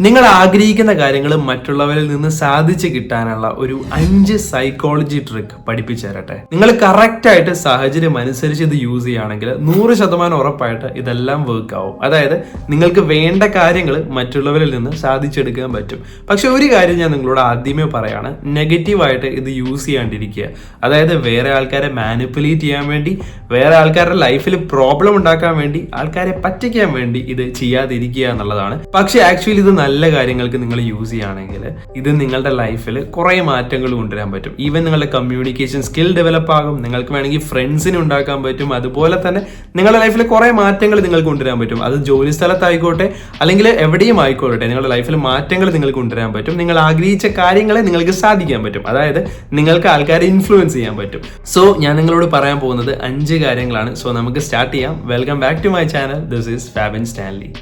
നിങ്ങൾ ആഗ്രഹിക്കുന്ന കാര്യങ്ങൾ മറ്റുള്ളവരിൽ നിന്ന് സാധിച്ചു കിട്ടാനുള്ള ഒരു അഞ്ച് സൈക്കോളജി ട്രിക്ക് പഠിപ്പിച്ചു തരട്ടെ. നിങ്ങൾ കറക്റ്റ് ആയിട്ട് സാഹചര്യം അനുസരിച്ച് ഇത് യൂസ് ചെയ്യുകയാണെങ്കിൽ നൂറ് ശതമാനം ഉറപ്പായിട്ട് ഇതെല്ലാം വർക്ക് ആവും. അതായത് നിങ്ങൾക്ക് വേണ്ട കാര്യങ്ങൾ മറ്റുള്ളവരിൽ നിന്ന് സാധിച്ചെടുക്കാൻ പറ്റും. പക്ഷെ ഒരു കാര്യം ഞാൻ നിങ്ങളോട് ആദ്യമേ പറയാണ്. നെഗറ്റീവായിട്ട് ഇത് യൂസ് ചെയ്യാണ്ടിരിക്കുക. അതായത് വേറെ ആൾക്കാരെ മാനിപ്പുലേറ്റ് ചെയ്യാൻ വേണ്ടി വേറെ ആൾക്കാരുടെ ലൈഫിൽ പ്രോബ്ലം ഉണ്ടാക്കാൻ വേണ്ടി ആൾക്കാരെ പറ്റിക്കാൻ വേണ്ടി ഇത് ചെയ്യാതിരിക്കുക എന്നുള്ളതാണ്. പക്ഷെ ആക്ച്വലി ഇത് നല്ല കാര്യങ്ങൾക്ക് നിങ്ങൾ യൂസ് ചെയ്യുകയാണെങ്കിൽ ഇത് നിങ്ങളുടെ ലൈഫിൽ കുറേ മാറ്റങ്ങൾ കൊണ്ടുവരാൻ പറ്റും. ഈവൻ നിങ്ങളുടെ കമ്മ്യൂണിക്കേഷൻ സ്കിൽ ഡെവലപ്പ് ആകും. നിങ്ങൾക്ക് വേണമെങ്കിൽ ഫ്രണ്ട്സിനെ ഉണ്ടാക്കാൻ പറ്റും. അതുപോലെ തന്നെ നിങ്ങളുടെ ലൈഫിൽ കുറേ മാറ്റങ്ങൾ നിങ്ങൾക്ക് കൊണ്ടുവരാൻ പറ്റും. അത് ജോലി സ്ഥലത്തായിക്കോട്ടെ അല്ലെങ്കിൽ എവിടെയും ആയിക്കോട്ടെ നിങ്ങളുടെ ലൈഫിൽ മാറ്റങ്ങൾ നിങ്ങൾക്ക് കൊണ്ടുവരാൻ പറ്റും. നിങ്ങൾ ആഗ്രഹിച്ച കാര്യങ്ങളെ നിങ്ങൾക്ക് സാധിക്കാൻ പറ്റും. അതായത് നിങ്ങൾക്ക് ആൾക്കാരെ ഇൻഫ്ലുവൻസ് ചെയ്യാൻ പറ്റും. സോ ഞാൻ നിങ്ങളോട് പറയാൻ പോകുന്നത് അഞ്ച് കാര്യങ്ങളാണ്. സോ നമുക്ക് സ്റ്റാർട്ട് ചെയ്യാം. Welcome back to my channel this is Fabin Stanley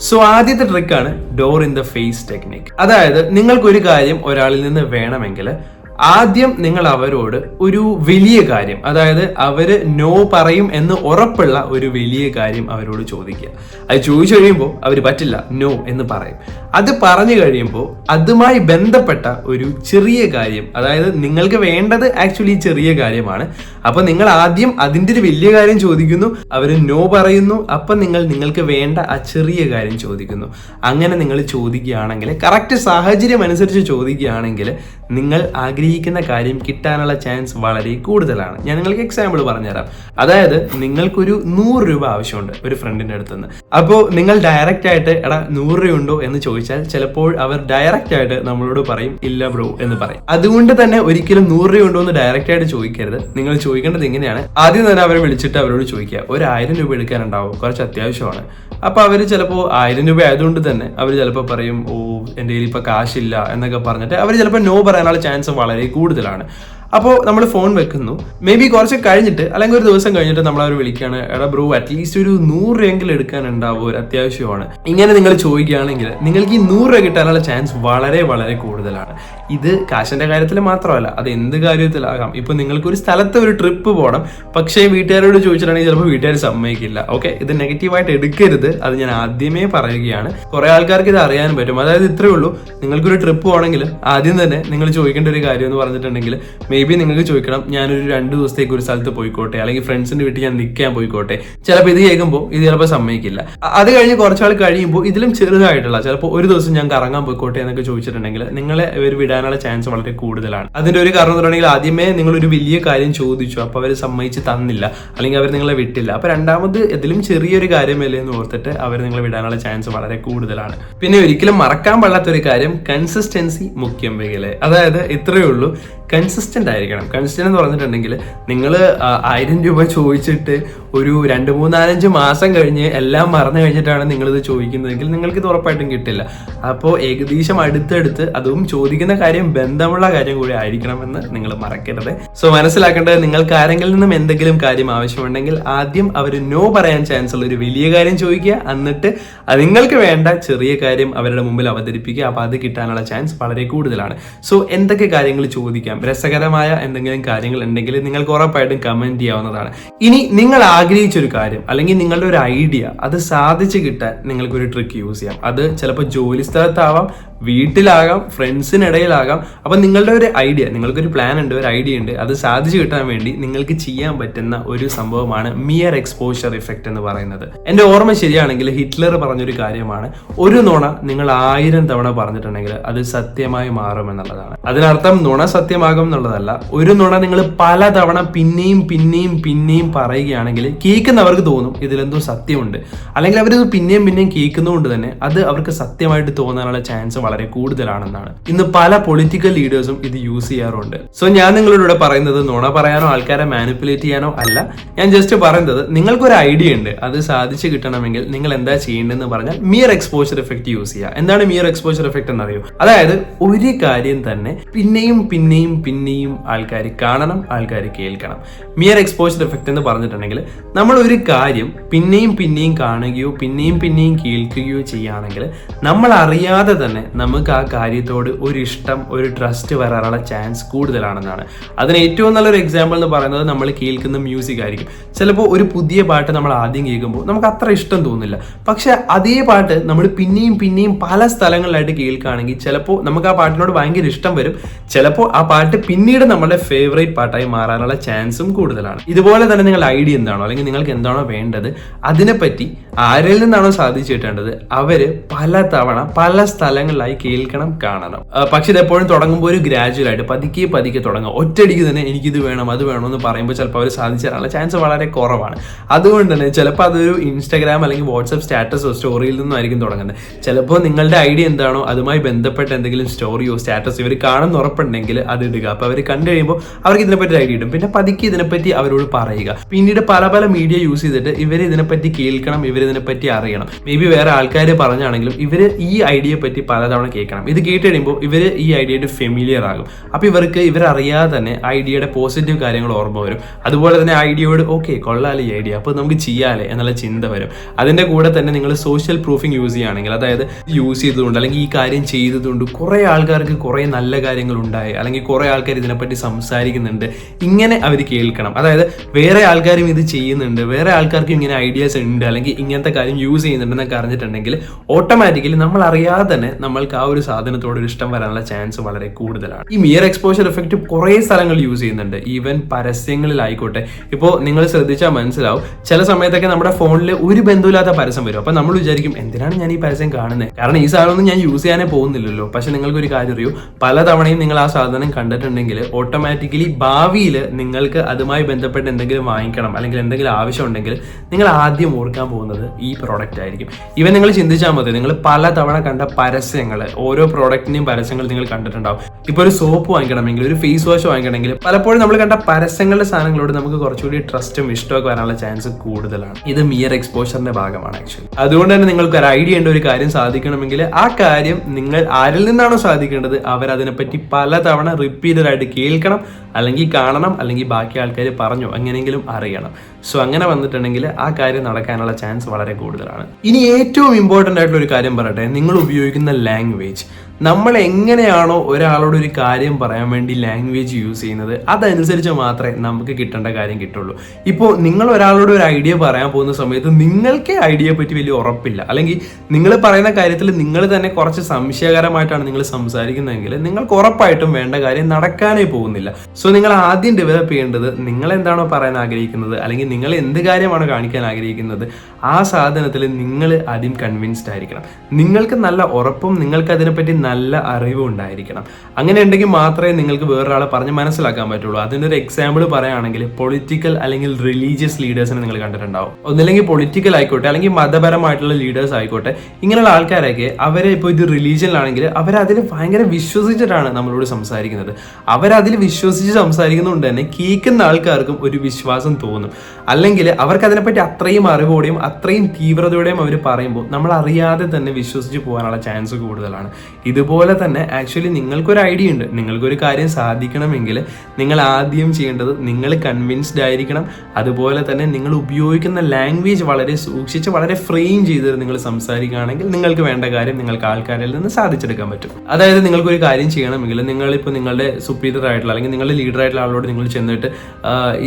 so ആദ്യത്തെ ട്രിക്കാണ് door in the face technique അതായത് നിങ്ങൾക്ക് ഒരു കാര്യം ഒരാളിൽ നിന്ന് വേണമെങ്കിൽ ആദ്യം നിങ്ങൾ അവരോട് ഒരു വലിയ കാര്യം അതായത് അവർ നോ പറയും എന്ന് ഉറപ്പുള്ള ഒരു വലിയ കാര്യം അവരോട് ചോദിക്കുക. അത് ചോദിച്ചു കഴിയുമ്പോൾ അവർ പറ്റില്ല നോ എന്ന് പറയും. അത് പറഞ്ഞു കഴിയുമ്പോൾ അതുമായി ബന്ധപ്പെട്ട ഒരു ചെറിയ കാര്യം അതായത് നിങ്ങൾക്ക് വേണ്ടത് ആക്ച്വലി ചെറിയ കാര്യമാണ്. അപ്പൊ നിങ്ങൾ ആദ്യം അതിന്റെ ഒരു വലിയ കാര്യം ചോദിക്കുന്നു അവർ നോ പറയുന്നു അപ്പൊ നിങ്ങൾ നിങ്ങൾക്ക് വേണ്ട ആ ചെറിയ കാര്യം ചോദിക്കുന്നു. അങ്ങനെ നിങ്ങൾ ചോദിക്കുകയാണെങ്കിൽ കറക്റ്റ് സാഹചര്യം അനുസരിച്ച് ചോദിക്കുകയാണെങ്കിൽ നിങ്ങൾ ആഗ്രഹിക്കുന്ന കാര്യം കിട്ടാനുള്ള ചാൻസ് വളരെ കൂടുതലാണ്. ഞാൻ നിങ്ങൾക്ക് എക്സാമ്പിൾ പറഞ്ഞുതരാം. അതായത് നിങ്ങൾക്കൊരു നൂറ് രൂപ ആവശ്യമുണ്ട് ഒരു ഫ്രണ്ടിന്റെ അടുത്ത് നിന്ന് അപ്പോൾ നിങ്ങൾ ഡയറക്റ്റ് ആയിട്ട് എടാ നൂറ് രൂപ ഉണ്ടോ എന്ന് ചോദിച്ചാൽ ചിലപ്പോൾ അവർ ഡയറക്റ്റ് ആയിട്ട് നമ്മളോട് പറയും ഇല്ല ബ്രോ എന്ന് പറയും. അതുകൊണ്ട് തന്നെ ഒരിക്കലും നൂറ് രൂപ ഉണ്ടോ എന്ന് ഡയറക്റ്റ് ആയിട്ട് ചോദിക്കരുത്. നിങ്ങൾ ചോദിക്കേണ്ടത് എങ്ങനെയാണ് ആദ്യം തന്നെ അവരെ വിളിച്ചിട്ട് അവരോട് ചോദിക്കുക ഒരു ആയിരം രൂപ എടുക്കാനുണ്ടാവും? കുറച്ച് അത്യാവശ്യമാണ്. അപ്പൊ അവർ ചിലപ്പോൾ ആയിരം രൂപ ആയതുകൊണ്ട് തന്നെ അവർ ചിലപ്പോൾ പറയും ഓ എന്റെ കയ്യിൽ ഇപ്പൊ കാശില്ല എന്നൊക്കെ പറഞ്ഞിട്ട് അവർ ചിലപ്പോൾ നോ പറയാനുള്ള ചാൻസ് വളരെ കൂടുതലാണ്. അപ്പോൾ നമ്മൾ ഫോൺ വെക്കുന്നു. മേ ബി കുറച്ച് കഴിഞ്ഞിട്ട് അല്ലെങ്കിൽ ഒരു ദിവസം കഴിഞ്ഞിട്ട് നമ്മൾ അവർ വിളിക്കുകയാണ്. എടാ ബ്രോ അറ്റ്ലീസ്റ്റ് ഒരു നൂറ് രൂപയെങ്കിലും എടുക്കാനുണ്ടാവും ഒരു അത്യാവശ്യമാണ്. ഇങ്ങനെ നിങ്ങൾ ചോദിക്കുകയാണെങ്കിൽ നിങ്ങൾക്ക് ഈ നൂറ് രൂപ കിട്ടാനുള്ള ചാൻസ് വളരെ വളരെ കൂടുതലാണ്. ഇത് കാശിന്റെ കാര്യത്തിൽ മാത്രമല്ല അത് എന്ത് കാര്യത്തിലാകാം? ഇപ്പൊ നിങ്ങൾക്ക് ഒരു സ്ഥലത്ത് ഒരു ട്രിപ്പ് പോകണം. പക്ഷേ വീട്ടുകാരോട് ചോദിച്ചിട്ടുണ്ടെങ്കിൽ ചിലപ്പോൾ വീട്ടുകാർ സമ്മതിക്കില്ല. ഓക്കെ ഇത് നെഗറ്റീവായിട്ട് എടുക്കരുത്. അത് ഞാൻ ആദ്യമേ പറയുകയാണ്. കുറെ ആൾക്കാർക്ക് ഇത് അറിയാൻ പറ്റും. അതായത് ഇത്രയേ ഉള്ളൂ. നിങ്ങൾക്കൊരു ട്രിപ്പ് പോകണമെങ്കിൽ ആദ്യം തന്നെ നിങ്ങൾ ചോദിക്കേണ്ട ഒരു കാര്യം എന്ന് പറഞ്ഞിട്ടുണ്ടെങ്കിൽ മേ ബി നിങ്ങൾക്ക് ചോദിക്കണം ഞാനൊരു രണ്ട് ദിവസത്തേക്ക് ഒരു സ്ഥലത്ത് പോയിക്കോട്ടെ അല്ലെങ്കിൽ ഫ്രണ്ട്സിന്റെ വീട്ടിൽ ഞാൻ നിൽക്കാൻ പോയിക്കോട്ടെ. ചിലപ്പോൾ ഇത് കേൾക്കുമ്പോൾ ഇത് ചിലപ്പോൾ സമ്മതിക്കില്ല. അത് കഴിഞ്ഞ് കുറച്ചാൾ കഴിയുമ്പോൾ ഇതിലും ചെറുതായിട്ടുള്ള ചിലപ്പോൾ ഒരു ദിവസം ഞാൻ കറങ്ങാൻ പോയിക്കോട്ടെ എന്നൊക്കെ ചോദിച്ചിട്ടുണ്ടെങ്കിൽ നിങ്ങളെ ഇവർ വിടാനുള്ള ചാൻസ് വളരെ കൂടുതലാണ്. അതിന്റെ ഒരു കാരണം എന്ന് ആദ്യമേ നിങ്ങൾ ഒരു വലിയ കാര്യം ചോദിച്ചു അപ്പോൾ അവർ സമ്മതിച്ച് തന്നില്ല അല്ലെങ്കിൽ അവർ നിങ്ങളെ വിട്ടില്ല. അപ്പോൾ രണ്ടാമത് ഇതിലും ചെറിയൊരു കാര്യമല്ലേ എന്ന് ഓർത്തിട്ട് അവർ നിങ്ങളെ വിടാനുള്ള ചാൻസ് വളരെ കൂടുതലാണ്. പിന്നെ ഒരിക്കലും മറക്കാൻ പാടാത്ത ഒരു കാര്യം കൺസിസ്റ്റൻസി മുഖ്യം വെകിൽ അതായത് ഇത്രയേ ഉള്ളൂ. കൺസിസ്റ്റന്റ് ആയിരിക്കണം കൺസിസ്റ്റന്റ് എന്ന് പറഞ്ഞിട്ടുണ്ടെങ്കിൽ നിങ്ങൾ ആയിരം രൂപ ചോദിച്ചിട്ട് ഒരു രണ്ട് മൂന്നാലഞ്ച് മാസം കഴിഞ്ഞ് എല്ലാം മറന്നു കഴിഞ്ഞിട്ടാണ് നിങ്ങളിത് ചോദിക്കുന്നതെങ്കിൽ നിങ്ങൾക്ക് ഇത് ഉറപ്പായിട്ടും കിട്ടില്ല. അപ്പോൾ ഏകദേശം അടുത്തടുത്ത് അതും ചോദിക്കുന്ന കാര്യം ബന്ധമുള്ള കാര്യം കൂടി ആയിരിക്കണമെന്ന് നിങ്ങൾ മറക്കരുത്. സോ മനസ്സിലാക്കേണ്ടത് നിങ്ങൾക്ക് ആരെങ്കിലും നിന്നും എന്തെങ്കിലും കാര്യം ആവശ്യമുണ്ടെങ്കിൽ ആദ്യം അവർ നോ പറയാൻ ചാൻസ് ഉള്ള ഒരു വലിയ കാര്യം ചോദിക്കുക. എന്നിട്ട് നിങ്ങൾക്ക് വേണ്ട ചെറിയ കാര്യം അവരുടെ മുമ്പിൽ അവതരിപ്പിക്കുക. അപ്പോൾ അത് കിട്ടാനുള്ള ചാൻസ് വളരെ കൂടുതലാണ്. സോ എന്തൊക്കെ കാര്യങ്ങൾ ചോദിക്കാം? രസകരമായ എന്തെങ്കിലും കാര്യങ്ങൾ ഉണ്ടെങ്കിൽ നിങ്ങൾക്ക് ഉറപ്പായിട്ടും കമന്റ് ചെയ്യാവുന്നതാണ്. ഇനി നിങ്ങൾ ആഗ്രഹിച്ച ഒരു കാര്യം അല്ലെങ്കിൽ നിങ്ങളുടെ ഒരു ഐഡിയ അത് സാധിച്ചു കിട്ടാൻ നിങ്ങൾക്ക് ഒരു ട്രിക്ക് യൂസ് ചെയ്യാം. അത് ചിലപ്പോൾ ജോലി സ്ഥലത്താവാം വീട്ടിലാകാം ഫ്രണ്ട്സിനിടയിലാകാം. അപ്പം നിങ്ങളുടെ ഒരു ഐഡിയ നിങ്ങൾക്കൊരു പ്ലാൻ ഉണ്ട് ഒരു ഐഡിയ ഉണ്ട്. അത് സാധിച്ചു കിട്ടാൻ വേണ്ടി നിങ്ങൾക്ക് ചെയ്യാൻ പറ്റുന്ന ഒരു സംഭവമാണ് മിയർ എക്സ്പോഷർ ഇഫക്റ്റ് എന്ന് പറയുന്നത്. എന്റെ ഓർമ്മ ശരിയാണെങ്കിൽ ഹിറ്റ്ലർ പറഞ്ഞൊരു കാര്യമാണ് ഒരു നുണ നിങ്ങൾ ആയിരം തവണ പറഞ്ഞിട്ടുണ്ടെങ്കിൽ അത് സത്യമായി മാറും എന്നുള്ളതാണ്. അതിനർത്ഥം നുണ സത്യമാകും എന്നുള്ളതല്ല ഒരു നുണ നിങ്ങൾ പല തവണ പിന്നെയും പിന്നെയും പിന്നെയും പറയുകയാണെങ്കിൽ കേൾക്കുന്നവർക്ക് തോന്നും ഇതിലെന്തോ സത്യമുണ്ട്. അല്ലെങ്കിൽ അവരിത് പിന്നെയും പിന്നെയും കേൾക്കുന്നതുകൊണ്ട് തന്നെ അത് അവർക്ക് സത്യമായിട്ട് തോന്നാനുള്ള ചാൻസ് വളരെ കൂടുതലാണെന്നാണ്. ഇന്ന് പല പൊളിറ്റിക്കൽ ലീഡേഴ്സും ഇത് യൂസ് ചെയ്യാറുണ്ട്. സോ ഞാൻ നിങ്ങളോട് പറയുന്നത് നുണ പറയാനോ ആൾക്കാരെ മാനിപ്പുലേറ്റ് ചെയ്യാനോ അല്ല. ഞാൻ ജസ്റ്റ് പറയുന്നത് നിങ്ങൾക്കൊരു ഐഡിയ ഉണ്ട്. അത് സാധിച്ചു കിട്ടണമെങ്കിൽ നിങ്ങൾ എന്താ ചെയ്യേണ്ടതെന്ന് പറഞ്ഞാൽ മിയർ എക്സ്പോഷർ എഫക്റ്റ് യൂസ് ചെയ്യുക. എന്താണ് മിയർ എക്സ്പോഷർ എഫക്റ്റ് എന്നറിയോ? അതായത് ഒരു കാര്യം തന്നെ പിന്നെയും പിന്നെയും പിന്നെയും ആൾക്കാർ കാണണം ആൾക്കാർ കേൾക്കണം. മിയർ എക്സ്പോഷർ എഫക്റ്റ് എന്ന് പറഞ്ഞിട്ടുണ്ടെങ്കിൽ നമ്മൾ ഒരു കാര്യം പിന്നെയും പിന്നെയും കാണുകയോ പിന്നെയും പിന്നെയും കേൾക്കുകയോ ചെയ്യുകയാണെങ്കിൽ നമ്മൾ അറിയാതെ തന്നെ നമുക്ക് ആ കാര്യത്തോട് ഒരു ഇഷ്ടം ഒരു ട്രസ്റ്റ് വരാനുള്ള ചാൻസ് കൂടുതലാണെന്നാണ്. അതിന് ഏറ്റവും നല്ലൊരു എക്സാമ്പിൾ എന്ന് പറയുന്നത് നമ്മൾ കേൾക്കുന്ന മ്യൂസിക് ആയിരിക്കും. ചിലപ്പോൾ ഒരു പുതിയ പാട്ട് നമ്മൾ ആദ്യം കേൾക്കുമ്പോൾ നമുക്ക് അത്ര ഇഷ്ടം തോന്നില്ല. പക്ഷേ അതേ പാട്ട് നമ്മൾ പിന്നെയും പിന്നെയും പല സ്ഥലങ്ങളിലായിട്ട് കേൾക്കുകയാണെങ്കിൽ ചിലപ്പോൾ നമുക്ക് ആ പാട്ടിനോട് ഭയങ്കര ഇഷ്ടം വരും. ചിലപ്പോൾ ആ പാട്ട് പിന്നീട് നമ്മുടെ ഫേവറേറ്റ് പാട്ടായി മാറാനുള്ള ചാൻസും കൂടുതലാണ്. ഇതുപോലെ തന്നെ നിങ്ങൾ ഐഡിയ എന്താണോ അല്ലെങ്കിൽ നിങ്ങൾക്ക് എന്താണോ വേണ്ടത് അതിനെപ്പറ്റി ആരിൽ നിന്നാണോ സാധിച്ചു കിട്ടേണ്ടത് അവർ പല തവണ പല സ്ഥലങ്ങളിലായി കേൾക്കണം കാണണം. പക്ഷെ ഇത് എപ്പോഴും തുടങ്ങുമ്പോൾ ഒരു ഗ്രാജുവൽ ആയിട്ട് പതുക്കെ പതുക്കെ തുടങ്ങുക ഒറ്റയടിക്ക് തന്നെ എനിക്കിത് വേണം അത് വേണം എന്ന് പറയുമ്പോൾ ചിലപ്പോൾ അവർ സാധിച്ചു തരാനുള്ള ചാൻസ് വളരെ കുറവാണ്. അതുകൊണ്ട് തന്നെ ചിലപ്പോൾ അതൊരു ഇൻസ്റ്റാഗ്രാം അല്ലെങ്കിൽ വാട്സ്ആപ്പ് സ്റ്റാറ്റസോ സ്റ്റോറിയിൽ നിന്നും ആയിരിക്കും തുടങ്ങുന്നത്. ചിലപ്പോൾ നിങ്ങളുടെ ഐഡിയ എന്താണോ അതുമായി ബന്ധപ്പെട്ട എന്തെങ്കിലും സ്റ്റോറിയോ സ്റ്റാറ്റസോ ഇവർ കാണുന്ന ഉറപ്പുണ്ടെങ്കിൽ അത് ഇടുക. അപ്പോൾ അവർ കണ്ടു കഴിയുമ്പോൾ അവർക്ക് ഇതിനെപ്പറ്റി ഐഡിയ ഇടും പിന്നെ പതുക്കെ ഇതിനെപ്പറ്റി അവരോട് പറയുക. പിന്നീട് പല പല മീഡിയ യൂസ് ചെയ്തിട്ട് ഇവർ ഇതിനെപ്പറ്റി കേൾക്കണം ഇവർ ഇതിനെപ്പറ്റി അറിയണം. മേ ബി വേറെ ആൾക്കാർ പറഞ്ഞാണെങ്കിലും ഇവർ ഈ ഐഡിയയെ പറ്റി പലതവണ കേൾക്കണം. ഇത് കേട്ട് കഴിയുമ്പോൾ ഇവർ ഈ ഐഡിയയുടെ ഫെമിലിയർ ആകും. അപ്പോൾ ഇവർക്ക് ഇവരറിയാതെ തന്നെ ഐഡിയയുടെ പോസിറ്റീവ് കാര്യങ്ങൾ ഓർമ്മ വരും. അതുപോലെ തന്നെ ഐഡിയയോട് ഓക്കെ കൊള്ളാലേ ഈ ഐഡിയ. അപ്പോൾ നമുക്ക് ചെയ്യാലേ എന്നുള്ള ചിന്ത വരും. അതിന്റെ കൂടെ തന്നെ നിങ്ങൾ സോഷ്യൽ പ്രൂഫിംഗ് യൂസ് ചെയ്യുകയാണെങ്കിൽ അതായത് യൂസ് ചെയ്തതുകൊണ്ട് അല്ലെങ്കിൽ ഈ കാര്യം ചെയ്തതുകൊണ്ട് കുറേ ആൾക്കാർക്ക് കുറേ നല്ല കാര്യങ്ങൾ ഉണ്ടായി അല്ലെങ്കിൽ കുറേ ആൾക്കാർ ഇതിനെപ്പറ്റി സംസാരിക്കുന്നുണ്ട്. ഇങ്ങനെ അവർ കേൾക്കണം. അതായത് വേറെ ആൾക്കാരും ഇത് ചെയ്യുന്നുണ്ട് വേറെ ആൾക്കാർക്കും ഇങ്ങനെ ഐഡിയാസ് ഉണ്ട് അല്ലെങ്കിൽ ഇങ്ങനത്തെ കാര്യം യൂസ് ചെയ്യുന്നുണ്ടെന്നൊക്കെ അറിഞ്ഞിട്ടുണ്ടെങ്കിൽ ഓട്ടോമാറ്റിക്കലി നമ്മൾ അറിയാതെ തന്നെ നമ്മൾക്ക് ആ ഒരു സാധനത്തോട് ഒരു ഇഷ്ടം വരാനുള്ള ചാൻസ് വളരെ കൂടുതലാണ്. ഈ മിയർ എക്സ്പോഷർ എഫക്റ്റ് കുറേ സ്ഥലങ്ങൾ യൂസ് ചെയ്യുന്നുണ്ട്. ഈവൻ പരസ്യങ്ങളിലായിക്കോട്ടെ. ഇപ്പോൾ നിങ്ങൾ ശ്രദ്ധിച്ചാൽ മനസ്സിലാവും. ചില സമയത്തൊക്കെ നമ്മുടെ ഫോണിൽ ഒരു ബന്ധമില്ലാത്ത പരസ്യം വരും. അപ്പൊ നമ്മൾ വിചാരിക്കും എന്തിനാണ് ഞാൻ ഈ പരസ്യം കാണുന്നത് കാരണം ഈ സാധനമൊന്നും ഞാൻ യൂസ് ചെയ്യാനേ പോകുന്നില്ലല്ലോ. പക്ഷെ നിങ്ങൾക്ക് ഒരു കാര്യം അറിയൂ? പല തവണയും നിങ്ങൾ ആ സാധനം കണ്ടിട്ടുണ്ടെങ്കിൽ ഓട്ടോമാറ്റിക്കലി ഭാവിയിൽ നിങ്ങൾക്ക് അതുമായി ബന്ധപ്പെട്ട് എന്തെങ്കിലും വാങ്ങിക്കണം അല്ലെങ്കിൽ എന്തെങ്കിലും ആവശ്യം ഉണ്ടെങ്കിൽ നിങ്ങൾ ആദ്യം ഓർക്കാൻ പോകുന്നത് ഈ പ്രോഡക്റ്റ് ആയിരിക്കും. ഇവൻ നിങ്ങൾ ചിന്തിച്ചാൽ മതി. നിങ്ങൾ പല തവണ കണ്ട പരസ്യങ്ങൾ ഓരോ പ്രോഡക്റ്റിന്റെയും പരസ്യങ്ങൾ നിങ്ങൾ കണ്ടിട്ടുണ്ടാവും. ഇപ്പോൾ ഒരു സോപ്പ് വാങ്ങിക്കണമെങ്കിൽ ഒരു ഫേസ് വാഷ് വാങ്ങിക്കണമെങ്കിൽ പലപ്പോഴും നമ്മൾ കണ്ട പരസ്യങ്ങളുടെ സാധനങ്ങളോട് നമുക്ക് കുറച്ചുകൂടി ട്രസ്റ്റും ഇഷ്ടമൊക്കെ വരാനുള്ള ചാൻസ് കൂടുതലാണ്. ഇത് മിയർ എക്സ്പോഷറിന്റെ ഭാഗമാണ് ആക്ച്വലി അതുകൊണ്ട് തന്നെ നിങ്ങൾക്ക് ഒരു ഐഡിയ ഉണ്ട് ഒരു കാര്യം സാധിക്കണമെങ്കിൽ ആ കാര്യം നിങ്ങൾ ആരിൽ നിന്നാണോ സാധിക്കേണ്ടത് അവരതിനെപ്പറ്റി പലതവണ റിപ്പീറ്റഡ് ആയിട്ട് കേൾക്കണം അല്ലെങ്കിൽ കാണണം അല്ലെങ്കിൽ ബാക്കി ആൾക്കാർ പറഞ്ഞു എങ്ങനെയെങ്കിലും അറിയണം. സോ അങ്ങനെ വന്നിട്ടുണ്ടെങ്കിൽ ആ കാര്യം നടക്കാനുള്ള ചാൻസ് വളരെ കൂടുതലാണ്. ഇനി ഏറ്റവും ഇമ്പോർട്ടന്റ് ആയിട്ടുള്ള ഒരു കാര്യം പറയട്ടെ നിങ്ങൾ ഉപയോഗിക്കുന്ന ലാംഗ്വേജ് നമ്മൾ എങ്ങനെയാണോ ഒരാളോട് ഒരു കാര്യം പറയാൻ വേണ്ടി ലാംഗ്വേജ് യൂസ് ചെയ്യുന്നത് അതനുസരിച്ച് മാത്രമേ നമുക്ക് കിട്ടേണ്ട കാര്യം കിട്ടുള്ളൂ. ഇപ്പോൾ നിങ്ങൾ ഒരാളോട് ഒരു ഐഡിയ പറയാൻ പോകുന്ന സമയത്ത് നിങ്ങൾക്ക് ഐഡിയയെ പറ്റി വലിയ ഉറപ്പില്ല. അല്ലെങ്കിൽ നിങ്ങൾ പറയുന്ന കാര്യത്തിൽ നിങ്ങൾ തന്നെ കുറച്ച് സംശയകരമായിട്ടാണ് നിങ്ങൾ സംസാരിക്കുന്നതെങ്കിൽ നിങ്ങൾക്ക് ഉറപ്പായിട്ടും വേണ്ട കാര്യം നടക്കാനേ പോകുന്നില്ല. സോ നിങ്ങൾ ആദ്യം ഡെവലപ്പ് ചെയ്യേണ്ടത് നിങ്ങൾ എന്താണോ പറയാൻ ആഗ്രഹിക്കുന്നത് അല്ലെങ്കിൽ നിങ്ങൾ എന്ത് കാര്യമാണ് കാണിക്കാൻ ആഗ്രഹിക്കുന്നത് ആ സാധനത്തിൽ നിങ്ങൾ ആദ്യം കൺവിൻസ്ഡ് ആയിരിക്കണം. നിങ്ങൾക്ക് നല്ല ഉറപ്പും നിങ്ങൾക്ക് അതിനെപ്പറ്റി നല്ല അറിവും ഉണ്ടായിരിക്കണം. അങ്ങനെ ഉണ്ടെങ്കിൽ മാത്രമേ നിങ്ങൾക്ക് വേറൊരാളെ പറഞ്ഞ് മനസ്സിലാക്കാൻ പറ്റുള്ളൂ. അതിന്റെ ഒരു എക്സാമ്പിൾ പറയുകയാണെങ്കിൽ പൊളിറ്റിക്കൽ അല്ലെങ്കിൽ റിലീജിയസ് ലീഡേഴ്സിനെ നിങ്ങൾ കണ്ടിട്ടുണ്ടാവും. ഒന്നില്ലെങ്കിൽ പൊളിറ്റിക്കൽ ആയിക്കോട്ടെ അല്ലെങ്കിൽ മതപരമായിട്ടുള്ള ലീഡേഴ്സ് ആയിക്കോട്ടെ ഇങ്ങനെയുള്ള ആൾക്കാരൊക്കെ അവരെ ഇപ്പോൾ ഇത് റിലീജിയനിലാണെങ്കിൽ അവരതിൽ ഭയങ്കര വിശ്വസിച്ചിട്ടാണ് നമ്മളോട് സംസാരിക്കുന്നത്. അവരതിൽ വിശ്വസിച്ച് സംസാരിക്കുന്നതുകൊണ്ട് തന്നെ കേൾക്കുന്ന ആൾക്കാർക്കും ഒരു വിശ്വാസം തോന്നും. അല്ലെങ്കിൽ അവർക്ക് അതിനെപ്പറ്റി അത്രയും അറിവോടെയും അത്രയും തീവ്രതയോടെയും അവർ പറയുമ്പോൾ നമ്മൾ അറിയാതെ തന്നെ വിശ്വസിച്ച് പോകാനുള്ള ചാൻസ് കൂടുതലാണ്. ഇതുപോലെ തന്നെ ആക്ച്വലി നിങ്ങൾക്കൊരു ഐഡിയ ഉണ്ട്. നിങ്ങൾക്കൊരു കാര്യം സാധിക്കണമെങ്കിൽ നിങ്ങൾ ആദ്യം ചെയ്യേണ്ടത് നിങ്ങൾ കൺവിൻസ്ഡ് ആയിരിക്കണം. അതുപോലെ തന്നെ നിങ്ങൾ ഉപയോഗിക്കുന്ന ലാംഗ്വേജ് വളരെ സൂക്ഷിച്ച് വളരെ ഫ്രെയിം ചെയ്ത് നിങ്ങൾ സംസാരിക്കുകയാണെങ്കിൽ നിങ്ങൾക്ക് വേണ്ട കാര്യം നിങ്ങൾക്ക് ആൾക്കാരിൽ നിന്ന് സാധിച്ചെടുക്കാൻ പറ്റും. അതായത് നിങ്ങൾക്കൊരു കാര്യം ചെയ്യണമെങ്കിൽ നിങ്ങളിപ്പോൾ നിങ്ങളുടെ സുപ്പീരിയർ ആയിട്ടുള്ള അല്ലെങ്കിൽ നിങ്ങളുടെ ലീഡർ ആയിട്ടുള്ള ആളോട് നിങ്ങൾ ചെന്നിട്ട്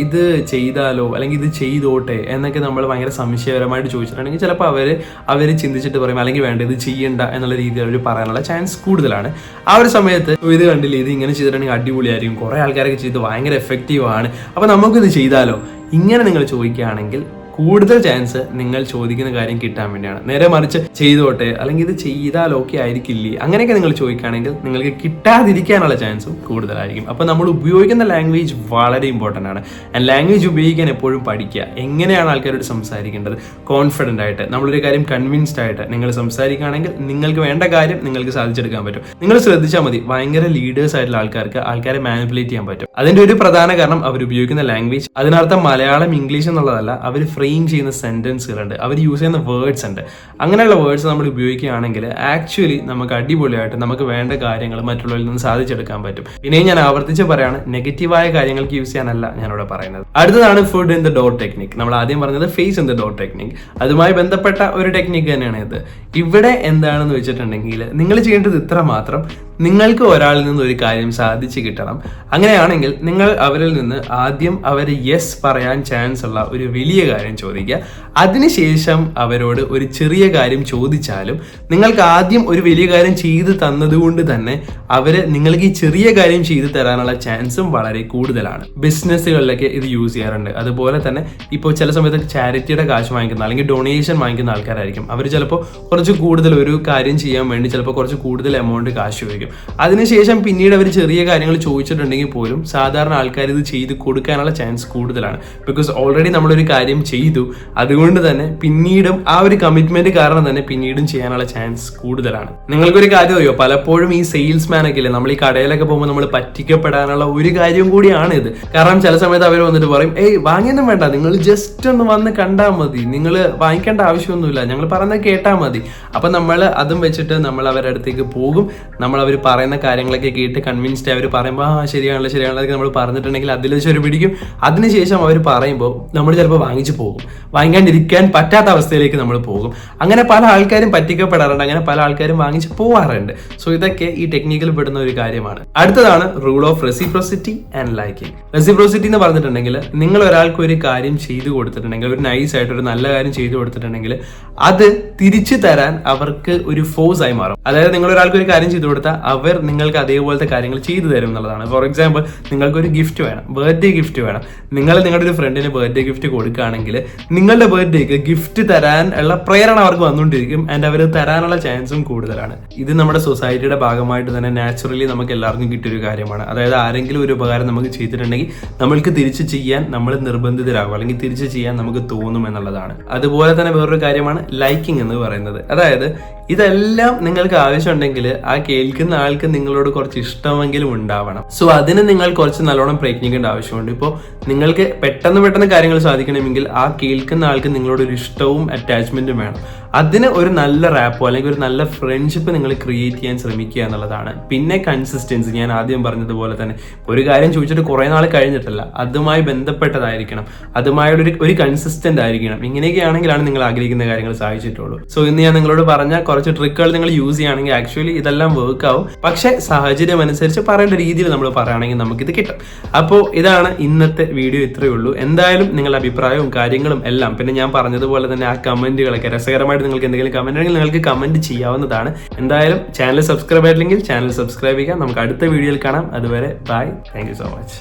ഇത് ചെയ്താലോ അല്ലെങ്കിൽ ഇത് ചെയ്തോട്ടെ എന്നൊക്കെ നമ്മൾ ഭയങ്കര സംശയപരമായിട്ട് ചോദിച്ചിട്ടുണ്ടെങ്കിൽ ചിലപ്പോൾ അവർ അവർ ചിന്തിച്ചിട്ട് പറയും അല്ലെങ്കിൽ വേണ്ട ഇത് ചെയ്യണ്ട എന്നുള്ള രീതിയിൽ അവർ പറയാനുള്ള ചാൻസ് കൂടുതലാണ്. ആ ഒരു സമയത്ത് "ഓ, ഇത് കണ്ടില്ല? ഇത് ഇങ്ങനെ ചെയ്തിട്ടുണ്ടെങ്കിൽ അടിപൊളിയായിരിക്കും. കുറേ ആൾക്കാരൊക്കെ ചെയ്ത് ഭയങ്കര എഫക്റ്റീവ് ആണ്. അപ്പോൾ നമുക്കിത് ചെയ്താലോ? ഇങ്ങനെ നിങ്ങൾ ചോദിക്കുകയാണെങ്കിൽ കൂടുതൽ ചാൻസ് നിങ്ങൾ ചോദിക്കുന്ന കാര്യം കിട്ടാൻ വേണ്ടിയാണ്. നേരെ മറിച്ച് ചെയ്തോട്ടെ അല്ലെങ്കിൽ ഇത് ചെയ്താൽ ഓക്കെ ആയിരിക്കില്ലേ? അങ്ങനെയൊക്കെ നിങ്ങൾ ചോദിക്കുകയാണെങ്കിൽ നിങ്ങൾക്ക് കിട്ടാതിരിക്കാനുള്ള ചാൻസും കൂടുതലായിരിക്കും. അപ്പോൾ നമ്മൾ ഉപയോഗിക്കുന്ന ലാംഗ്വേജ് വളരെ ഇമ്പോർട്ടന്റ് ആണ്. ആൻഡ് ലാംഗ്വേജ് ഉപയോഗിക്കാൻ എപ്പോഴും പഠിക്കുക. എങ്ങനെയാണ് ആൾക്കാരോട് സംസാരിക്കേണ്ടത്? കോൺഫിഡന്റ് ആയിട്ട്. നമ്മളൊരു കാര്യം കൺവിൻസ്ഡ് ആയിട്ട് നിങ്ങൾ സംസാരിക്കുകയാണെങ്കിൽ നിങ്ങൾക്ക് വേണ്ട കാര്യം നിങ്ങൾക്ക് സാധിച്ചെടുക്കാൻ പറ്റും. നിങ്ങൾ ശ്രദ്ധിച്ചാൽ മതി. ഭയങ്കര ലീഡേഴ്സ് ആയിട്ടുള്ള ആൾക്കാർക്ക് ആൾക്കാരെ മാനിപ്പുലേറ്റ് ചെയ്യാൻ പറ്റും. അതിന്റെ ഒരു പ്രധാന കാരണം അവർ ഉപയോഗിക്കുന്ന ലാംഗ്വേജ് അതിനർത്ഥം മലയാളം ഇംഗ്ലീഷ് എന്നുള്ളതല്ല അവർ ഫ്രെയിം ചെയ്യുന്ന സെന്റൻസുകളുണ്ട് അവർ യൂസ് ചെയ്യുന്ന വേർഡ്സ് ഉണ്ട്. അങ്ങനെയുള്ള വേർഡ്സ് നമ്മൾ ഉപയോഗിക്കുകയാണെങ്കിൽ ആക്ച്വലി നമുക്ക് അടിപൊളിയായിട്ട് നമുക്ക് വേണ്ട കാര്യങ്ങൾ മറ്റുള്ളവരിൽ നിന്ന് സാധിച്ചെടുക്കാൻ പറ്റും. പിന്നെയും ഞാൻ ആവർത്തിച്ച് പറയാണ് നെഗറ്റീവായ കാര്യങ്ങൾക്ക് യൂസ് ചെയ്യാനല്ല ഞാനിവിടെ പറയുന്നത്. അടുത്തതാണ് foot in the door technique നമ്മൾ ആദ്യം പറഞ്ഞത് face in the door technique അതുമായി ബന്ധപ്പെട്ട ഒരു ടെക്നിക്ക് തന്നെയാണ് ഇത്. ഇവിടെ എന്താണെന്ന് വെച്ചിട്ടുണ്ടെങ്കിൽ നിങ്ങൾ ചെയ്യേണ്ടത് ഇത്ര മാത്രം നിങ്ങൾക്ക് ഒരാളിൽ നിന്ന് ഒരു കാര്യം സാധിച്ചു കിട്ടണം. അങ്ങനെയാണെങ്കിൽ നിങ്ങൾ അവരിൽ നിന്ന് ആദ്യം അവർ യെസ് പറയാൻ ചാൻസ് ഉള്ള ഒരു വലിയ കാര്യം ചോദിക്കുക. അതിനുശേഷം അവരോട് ഒരു ചെറിയ കാര്യം ചോദിച്ചാലും നിങ്ങൾക്ക് ആദ്യം ഒരു വലിയ കാര്യം ചെയ്തു തന്നതുകൊണ്ട് തന്നെ അവർ നിങ്ങൾക്ക് ഈ ചെറിയ കാര്യം ചെയ്തു തരാനുള്ള ചാൻസും വളരെ കൂടുതലാണ്. ബിസിനസ്സുകളിലൊക്കെ ഇത് യൂസ് ചെയ്യാറുണ്ട്. അതുപോലെ തന്നെ ഇപ്പോൾ ചില സമയത്ത് ചാരിറ്റിയുടെ കാശ് വാങ്ങിക്കുന്ന അല്ലെങ്കിൽ ഡൊണേഷൻ വാങ്ങിക്കുന്ന ആൾക്കാരായിരിക്കും. അവർ ചിലപ്പോൾ കുറച്ച് കൂടുതൽ ഒരു കാര്യം ചെയ്യാൻ വേണ്ടി ചിലപ്പോൾ കുറച്ച് കൂടുതൽ എമൗണ്ട് കാശ് ചോദിക്കും. അതിനുശേഷം പിന്നീട് അവർ ചെറിയ കാര്യങ്ങൾ ചോദിച്ചിട്ടുണ്ടെങ്കിൽ പോലും സാധാരണ ആൾക്കാർ ഇത് ചെയ്ത് കൊടുക്കാനുള്ള ചാൻസ് കൂടുതലാണ്. ബിക്കോസ് ഓൾറെഡി നമ്മളൊരു കാര്യം ചെയ്തു. അതുകൊണ്ട് തന്നെ പിന്നീടും ആ ഒരു കമ്മിറ്റ്മെന്റ് കാരണം തന്നെ പിന്നീടും ചെയ്യാനുള്ള ചാൻസ് കൂടുതലാണ്. നിങ്ങൾക്കൊരു കാര്യം അറിയോ? പലപ്പോഴും ഈ സെയിൽസ്മാൻ ഒക്കെ ഇല്ലേ? നമ്മൾ ഈ കടയിലൊക്കെ പോകുമ്പോൾ നമ്മൾ പറ്റിക്കപ്പെടാനുള്ള ഒരു കാര്യം കൂടിയാണ് ഇത്. കാരണം ചില സമയത്ത് അവർ വന്നിട്ട് പറയും ഏയ് വാങ്ങിയൊന്നും വേണ്ട. നിങ്ങൾ ജസ്റ്റ് ഒന്ന് വന്ന് കണ്ടാൽ മതി. നിങ്ങൾ വാങ്ങിക്കേണ്ട ആവശ്യമൊന്നുമില്ല. ഞങ്ങൾ പറഞ്ഞത് കേട്ടാൽ മതി. അപ്പൊ നമ്മൾ അതും വെച്ചിട്ട് നമ്മൾ അവരുടെ അടുത്തേക്ക് പോകും. നമ്മൾ അവർ പറയുന്ന കാര്യങ്ങളൊക്കെ കേട്ട് കൺവിൻസ്ഡ് അവർ പറയുമ്പോൾ ആ ശരിയാണല്ലോ ശരിയാണല്ലോ നമ്മൾ പറഞ്ഞിട്ടുണ്ടെങ്കിൽ അതിൽ വെച്ച് ഒരു പിടിക്കും. അതിനുശേഷം അവർ പറയുമ്പോൾ നമ്മൾ ചിലപ്പോൾ വാങ്ങിച്ചു പോകും. വാങ്ങിക്കാണ്ടിരിക്കാൻ പറ്റാത്ത അവസ്ഥയിലേക്ക് നമ്മൾ പോകും. അങ്ങനെ പല ആൾക്കാരും പറ്റിക്കപ്പെടാറുണ്ട്. അങ്ങനെ പല ആൾക്കാരും വാങ്ങിച്ചു പോവാറുണ്ട്. സോ ഇതൊക്കെ ഈ ടെക്നിക്കിൽ പെടുന്ന ഒരു കാര്യമാണ്. അടുത്തതാണ് rule of reciprocity and liking reciprocity എന്ന് പറഞ്ഞിട്ടുണ്ടെങ്കിൽ നിങ്ങൾ ഒരാൾക്ക് ഒരു കാര്യം ചെയ്തു കൊടുത്തിട്ടുണ്ടെങ്കിൽ ഒരു നൈസ് ആയിട്ട് ഒരു നല്ല കാര്യം ചെയ്തു കൊടുത്തിട്ടുണ്ടെങ്കിൽ അത് തിരിച്ചു തരാൻ അവർക്ക് ഒരു ഫോഴ്സ് ആയി മാറും. അതായത് നിങ്ങൾ ഒരാൾക്ക് ഒരു കാര്യം ചെയ്തു കൊടുത്താൽ അവർ നിങ്ങൾക്ക് അതേപോലത്തെ കാര്യങ്ങൾ ചെയ്തു തരും എന്നുള്ളതാണ്. ഫോർ എക്സാമ്പിൾ നിങ്ങൾക്ക് ഒരു ഗിഫ്റ്റ് വേണം. ബർത്ത്ഡേ ഗിഫ്റ്റ് വേണം. നിങ്ങൾ നിങ്ങളുടെ ഒരു ഫ്രണ്ടിന് ബർത്ത്ഡേ ഗിഫ്റ്റ് കൊടുക്കുകയാണെങ്കിൽ നിങ്ങളുടെ ബർത്ത്ഡേക്ക് ഗിഫ്റ്റ് തരാൻ ഉള്ള പ്രേരണ അവർക്ക് വന്നുകൊണ്ടിരിക്കും ആൻഡ് അവർ തരാനുള്ള ചാൻസും കൂടുതലാണ്. ഇത് നമ്മുടെ സൊസൈറ്റിയുടെ ഭാഗമായിട്ട് തന്നെ നാച്ചുറലി നമുക്ക് എല്ലാവർക്കും കിട്ടിയൊരു കാര്യമാണ്. അതായത് ആരെങ്കിലും ഒരു ഉപകാരം നമുക്ക് ചെയ്തിട്ടുണ്ടെങ്കിൽ നമ്മൾക്ക് തിരിച്ച് ചെയ്യാൻ നമ്മൾ നിർബന്ധിതരാകും. അല്ലെങ്കിൽ തിരിച്ച് ചെയ്യാൻ നമുക്ക് തോന്നും എന്നുള്ളതാണ്. അതുപോലെ തന്നെ വേറൊരു കാര്യമാണ് ലൈക്കിംഗ് എന്ന് പറയുന്നത്. അതായത് ഇതെല്ലാം നിങ്ങൾക്ക് ആവശ്യമുണ്ടെങ്കിൽ ആ കേൾക്കുന്ന ആൾക്ക് നിങ്ങളോട് കുറച്ച് ഇഷ്ടമെങ്കിലും ഉണ്ടാവണം. സോ അതിന് നിങ്ങൾ കുറച്ച് നല്ലോണം പ്രയത്നിക്കേണ്ട ആവശ്യമുണ്ട്. ഇപ്പോൾ നിങ്ങൾക്ക് പെട്ടെന്ന് പെട്ടെന്ന് കാര്യങ്ങൾ സാധിക്കണമെങ്കിൽ ആ കേൾക്കുന്ന ആൾക്ക് നിങ്ങളോട് ഒരു ഇഷ്ടവും അറ്റാച്ച്മെന്റും വേണം. അതിന് ഒരു നല്ല റാപ്പോ അല്ലെങ്കിൽ ഒരു നല്ല ഫ്രണ്ട്ഷിപ്പ് നിങ്ങൾ ക്രിയേറ്റ് ചെയ്യാൻ ശ്രമിക്കുക എന്നുള്ളതാണ്. പിന്നെ കൺസിസ്റ്റൻസി ഞാൻ ആദ്യം പറഞ്ഞതുപോലെ തന്നെ ഒരു കാര്യം ചോദിച്ചിട്ട് കുറേ നാൾ കഴിഞ്ഞിട്ടല്ല അതുമായി ബന്ധപ്പെട്ടതായിരിക്കണം അതുമായുള്ള ഒരു കൺസിസ്റ്റന്റ് ആയിരിക്കണം. ഇങ്ങനെയൊക്കെ ആണെങ്കിലാണ് നിങ്ങൾ ആഗ്രഹിക്കുന്ന കാര്യങ്ങൾ സാധിച്ചിട്ടുള്ളൂ സോ ഇന്ന് ഞാൻ നിങ്ങളോട് പറഞ്ഞ കുറച്ച് ട്രിക്കുകൾ നിങ്ങൾ യൂസ് ചെയ്യുകയാണെങ്കിൽ ആക്ച്വലി ഇതെല്ലാം വർക്ക് ആവും. പക്ഷെ സാഹചര്യം അനുസരിച്ച് പറയേണ്ട രീതിയിൽ നമ്മൾ പറയുകയാണെങ്കിൽ നമുക്കിത് കിട്ടും. അപ്പോൾ ഇതാണ് ഇന്നത്തെ വീഡിയോ ഇത്രയേ ഉള്ളൂ. എന്തായാലും നിങ്ങളുടെ അഭിപ്രായവും കാര്യങ്ങളും എല്ലാം പിന്നെ ഞാൻ പറഞ്ഞതുപോലെ തന്നെ ആ കമന്റുകളൊക്കെ രസകരമായിട്ട് നിങ്ങൾക്ക് എന്തെങ്കിലും കമന്റ് ഉണ്ടെങ്കിൽ നിങ്ങൾക്ക് കമന്റ് ചെയ്യാവുന്നതാണ്. എന്തായാലും ചാനൽ സബ്സ്ക്രൈബ് ആയിട്ടില്ലെങ്കിൽ ചാനൽ സബ്സ്ക്രൈബ് ചെയ്യുക. നമുക്ക് അടുത്ത വീഡിയോയിൽ കാണാം. അതുവരെ ബൈ താങ്ക് സോ മച്ച്